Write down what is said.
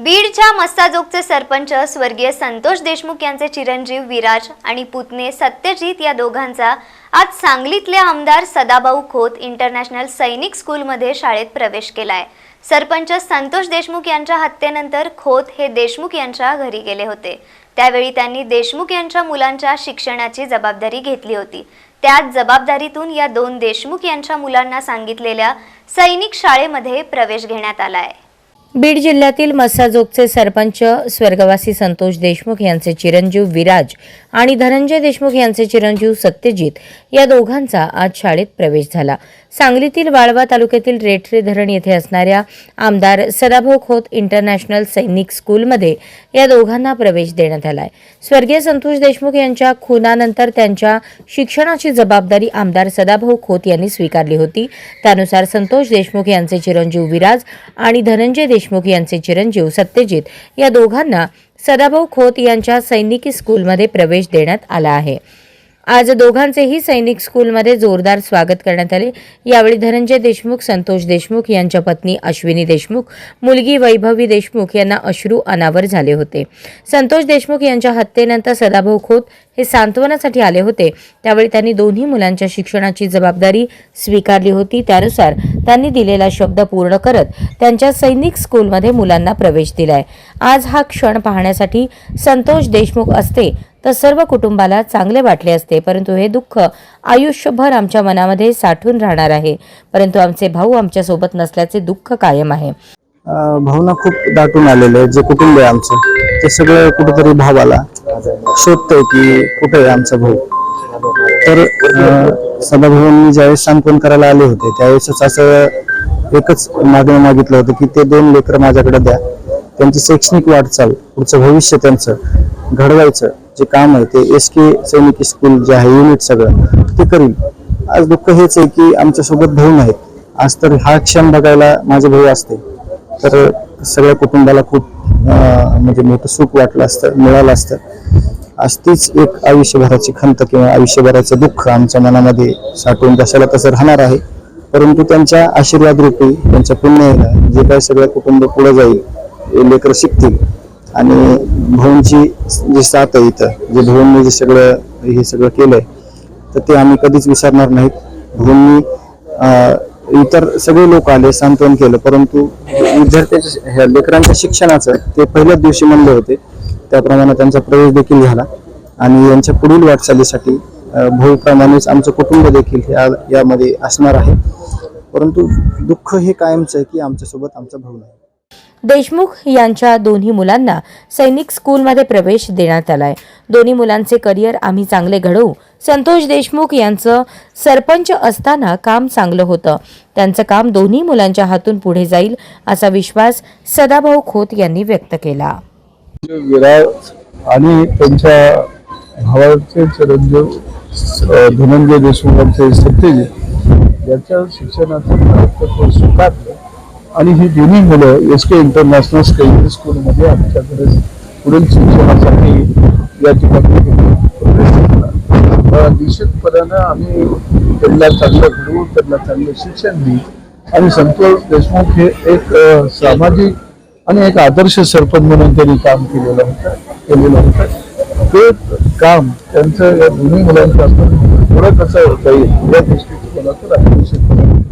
बीडच्या मस्ताजोगचे सरपंच स्वर्गीय संतोष देशमुख यांचे चिरंजीव विराज आणि पुतणे सत्यजित या दोघांचा आज सांगलीतले आमदार सदाभाऊ खोत इंटरनॅशनल सैनिक स्कूलमध्ये शाळेत प्रवेश केलाय. सरपंच संतोष देशमुख यांच्या हत्येनंतर खोत हे देशमुख यांच्या घरी गेले होते. त्यावेळी त्यांनी देशमुख यांच्या मुलांच्या शिक्षणाची जबाबदारी घेतली होती. त्याच जबाबदारीतून या दोन देशमुख यांच्या मुलांना सांगितलेल्या सैनिक शाळेमध्ये प्रवेश घेण्यात आला आहे बीड जिल्ह्यातील मस्साजोगचे सरपंच स्वर्गवासी संतोष देशमुख यांचे चिरंजीव विराज आणि धनंजय देशमुख यांचे चिरंजीव सत्यजित या दोघांचा आज शाळेत प्रवेश झाला. सांगलीतील वाळवा तालुक्यातील रेठरे धरण येथे असणाऱ्या आमदार सदाभाऊ खोत इंटरनॅशनल सैनिक स्कूलमध्ये या दोघांना प्रवेश देण्यात आलाय. स्वर्गीय संतोष देशमुख यांच्या खुनानंतर त्यांच्या शिक्षणाची जबाबदारी आमदार सदाभाऊ खोत यांनी स्वीकारली होती. त्यानुसार संतोष देशमुख यांचे चिरंजीव विराज आणि धनंजय देशमुख यांचे चिरंजीव सत्यजित या दोघांना सदाभाऊ खोत यांच्या सैनिकी स्कूलमध्ये प्रवेश देण्यात आला आहे. आज दोघांचेही सैनिक स्कूलमध्ये जोरदार स्वागत करण्यात आले. यावेळी धनंजय देशमुख संतोष देशमुख यांच्या पत्नी अश्विनी देशमुख मुलगी वैभवी देशमुख यांना अश्रू अनावर झाले होते. संतोष देशमुख यांच्या हत्येनंतर सदाभाऊ खोत हे सांत्वनासाठी आले होते. त्यावेळी त्यांनी दोन्ही मुलांच्या शिक्षणाची जबाबदारी स्वीकारली होती. त्यानुसार त्यांनी दिलेला शब्द पूर्ण करत त्यांच्या सैनिक स्कूलमध्ये मुलांना प्रवेश दिलाय. आज हा क्षण पाहण्यासाठी संतोष देशमुख असते तर सर्व कुटुंबाला चांगले वाटले असते परंतु हे दुःख आयुष्यभर आमच्या मनामध्ये साठून राहणार आहे. परंतु आमचे भाऊ आमच्यासोबत नसल्याचे दुःख कायम आहे. भावना खूप दाटून आलेले आहे जे कुटुंब आहे आमचं ते सगळं कुठेतरी भावाला शोधतंय की कुठे आहे आमचा भाऊ. तर अं, सदाभाऊंनी ज्यावेळेस सांत्वन करायला आले होते त्यावेळेसच असं एकच मागणं मागितलं होतं की ते दोन लेकर माझ्याकडे द्या. त्यांची शैक्षणिक वाटचाल पुढचं भविष्य त्यांचं घडवायचं. जे काम आहे ते एस के सैनिक स्कूल जे आहे युनिट सगळं ते करील आज दुःख हेच आहे की आमच्यासोबत भाऊ नाहीत. आज तर हा क्षण बघायला माझे भाऊ असते. तर सगळ्या कुटुंबाला खूप म्हणजे मोठं सुख वाटलं असतं मिळालं असतं. आज तीच एक आयुष्यभराची खंत किंवा आयुष्यभराचं दुःख आमच्या मनामध्ये साठवून कशाला तसं राहणार आहे. परंतु त्यांच्या आशीर्वाद रूपी त्यांच्या पुण्याला जे काय सगळं कुटुंब पुढे जाईल हे लेकरं शिकतील. आणि भाऊंची जी साथ आहे इथं जे भाऊंनी जे सगळं हे सगळं केलंय तर ते आम्ही कधीच विसरणार नाहीत. भाऊंनी इतर सगळे लोक आले सांत्वन केलं परंतु विद्यार्थ्यांच्या ह्या लेकरांच्या शिक्षणाचं ते पहिल्याच दिवशी म्हणले होते. त्याप्रमाणे त्यांचा प्रवेश देखील झाला. आणि यांच्या पुढील वाटचालीसाठी अं, आमचं कुटुंब देखील या यामध्ये असणार आहे. परंतु दुःख हे कायमचं आहे की आमच्यासोबत आमचा भाऊ नाही. देशमुख यांच्या दोन्ही मुलांना सैनिक स्कूलमध्ये प्रवेश देण्यात आलाय. दोन्ही मुलांचे करिअर आम्ही चांगले घडवू. संतोष देशमुख यांचं सरपंच असताना काम चांगलं होतं. त्यांचं काम दोन्ही मुलांच्या हातून पुढे जाईल असा विश्वास सदाभाऊ खोत यांनी व्यक्त केला. आणि त्यांच्या भावाचे चिरंजीव धनंजय देशमुखांचे सत्यजित याच्या शिक्षणाचं स्वीकारलं आणि ही दोन्ही मुलं एस के इंटरनॅशनल स्कैली स्कूलमध्ये आमच्याकडे पुढील शिक्षणासाठी या ठिकाणी निश्चितपणानं आम्ही त्यांना चांगलं घडवून त्यांना चांगलं शिक्षण देऊ आणि संतोष देशमुख हे एक सामाजिक आणि एक आदर्श सरपंच म्हणून त्यांनी काम केलेलं होतं केलेलं होतं. ते काम त्यांचं या दोन्ही मुलांपासून थोडं कसं होता येईल या दृष्टिकोनातून आम्ही निश्चितपणे